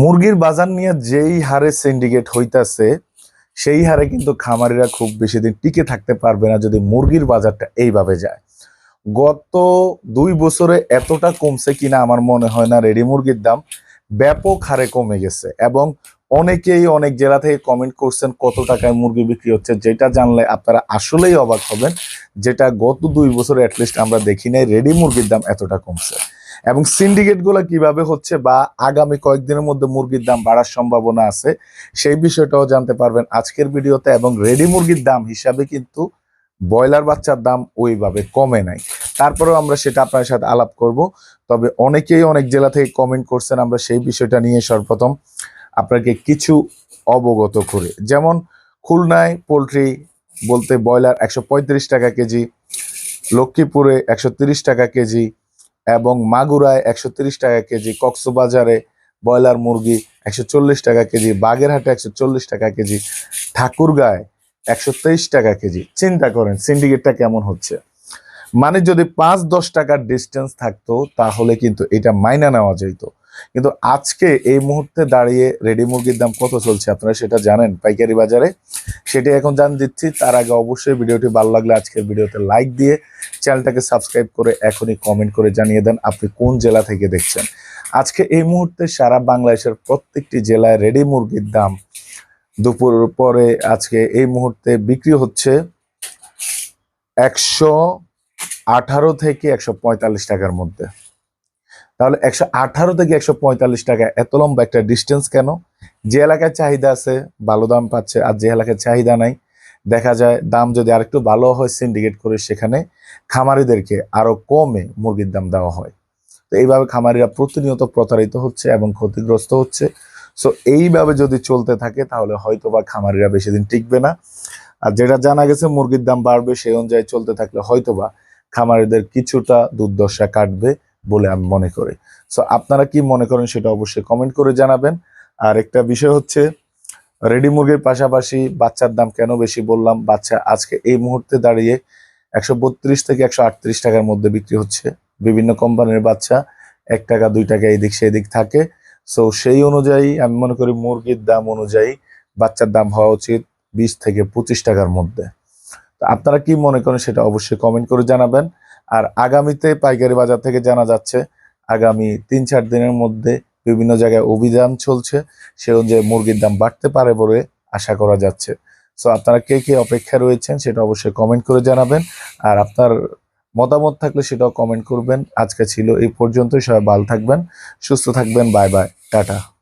মুরগির বাজার নিয়ে যেই হারে সিন্ডিকেট হইতাছে, সেই হারে কিন্তু খামারিরা খুব বেশি দিন টিকে থাকতে পারবে না যদি মুরগির বাজারটা এইভাবে যায়। গত দুই বছরে এতটা কমছে কিনা আমার মনে হয় না, রেডি মুরগির দাম ব্যাপক হারে কমে গেছে এবং অনেকেই অনেক জেলা থেকে কমেন্ট করছেন কত টাকায় মুরগি বিক্রি হচ্ছে, যেটা জানলে আপনারা আসলেই অবাক হবেন, যেটা গত দুই বছরে অ্যাটলিস্ট আমরা দেখি নাই, রেডি মুরগির দাম এতটা কমছে। এবং সিন্ডিকেটগুলো কীভাবে হচ্ছে বা আগামী কয়েকদিনের মধ্যে মুরগির দাম বাড়ার সম্ভাবনা আছে, সেই বিষয়টাও জানতে পারবেন আজকের ভিডিওতে এবং রেডি মুরগির দাম হিসাবে কিন্তু ব্রয়লার বাচ্চার দাম ওইভাবে কমে নাই। তারপরেও আমরা সেটা আপনার সাথে আলাপ করব। তবে অনেকেই অনেক জেলা থেকে কমেন্ট করছেন, আমরা সেই বিষয়টা নিয়ে সর্বপ্রথম আপনাকে কিছু অবগত করে। যেমন খুলনায় পোলট্রি বলতে ব্রয়লার একশো পঁয়ত্রিশ টাকা কেজি, লক্ষ্মীপুরে একশো টাকা কেজি এবং মাগুরায় একশো টাকা কেজি, কক্সবাজারে ব্রয়লার মুরগি একশো চল্লিশ টাকা কেজি, বাগেরহাটে একশো চল্লিশ টাকা কেজি, ঠাকুরগাঁয় একশো টাকা কেজি। চিন্তা করেন, সিন্ডিকেটটা কেমন হচ্ছে? মানে যদি পাঁচ দশ টাকার ডিস্টেন্স থাকতো, তাহলে কিন্তু এটা মাইনা নেওয়া যেত। কিন্তু আজকে এই মুহূর্তে দাঁড়িয়ে রেডি মুরগির দাম কত চলছে আপনারা সেটা জানেন পাইকারি বাজারে? সেটি এখন জান দিচ্ছি। তার আগে অবশ্যই ভিডিওটি ভালো লাগলে আজকের ভিডিওতে লাইক দিয়ে চ্যানেলটাকে সাবস্ক্রাইব করে এখনই কমেন্ট করে জানিয়ে দেন আপনি কোন জেলা থেকে দেখছেন। আজকে এই মুহূর্তে সারা বাংলাদেশের প্রত্যেকটি জেলায় রেডি মুরগির দাম দুপুর পরে আজকে এই মুহূর্তে বিক্রি হচ্ছে একশো আঠারো থেকে একশো পঁয়তাল্লিশ টাকার মধ্যে। তাহলে একশো আঠারো থেকে একশো পঁয়তাল্লিশ টাকা, এত লম্বা একটা ডিস্টেন্স কেন? যে এলাকায় চাহিদা আছে, ভালো দাম পাচ্ছে আর যে এলাকায় চাহিদা নাই, দেখা যায় দাম যদি আরেকটু ভালো হয় সিন্ডিকেট করে সেখানে খামারিদেরকে আরও কমে মুরগির দাম দেওয়া হয়। তো এইভাবে খামারিরা প্রতিনিয়ত প্রতারিত হচ্ছে এবং ক্ষতিগ্রস্ত হচ্ছে। সো এইভাবে যদি চলতে থাকে তাহলে হয়তো বা খামারিরা বেশি দিন টিকবে না। আর যেটা জানা গেছে মুরগির দাম বাড়বে সেই অনুযায়ী চলতে থাকলে হয়তো বা খামারিদের কিছুটা দুর্দশা কাটবে বলে আমি মনে করি। সো আপনারা কি মনে করেন সেটা অবশ্যই কমেন্ট করে জানাবেন। আর একটা বিষয় হচ্ছে রেডি মুরগির পাশাপাশি বাচ্চার দাম কেন বেশি বললাম? বাচ্চা আজকে এই মুহূর্তে দাঁড়িয়ে একশো বত্রিশ থেকে একশো আটত্রিশ টাকার মধ্যে বিক্রি হচ্ছে। বিভিন্ন কোম্পানির বাচ্চা এক টাকা, দুই টাকা এদিক সেদিক থাকে। সো সেই অনুযায়ী আমি মনে করি মুরগির দাম অনুযায়ী বাচ্চার দাম হওয়া উচিত বিশ থেকে পঁচিশ টাকার মধ্যে। তো আপনারা কি মনে করেন সেটা অবশ্যই কমেন্ট করে জানাবেন। আর আগামীতে পাইকারি বাজার থেকে জানা যাচ্ছে, আগামী তিন চার দিনের মধ্যে বিভিন্ন জায়গায় অভিযান চলছে সে অনুযায়ী মুরগির দাম বাড়তে পারে বলে আশা করা যাচ্ছে। সো আপনারা কে কে অপেক্ষা রয়েছেন সেটা অবশ্যই কমেন্ট করে জানাবেন। আর আপনার মতামত থাকলে সেটাও কমেন্ট করবেন। আজকে ছিল এই পর্যন্তই, সবাই ভালো থাকবেন, সুস্থ থাকবেন বাই বাই টাটা।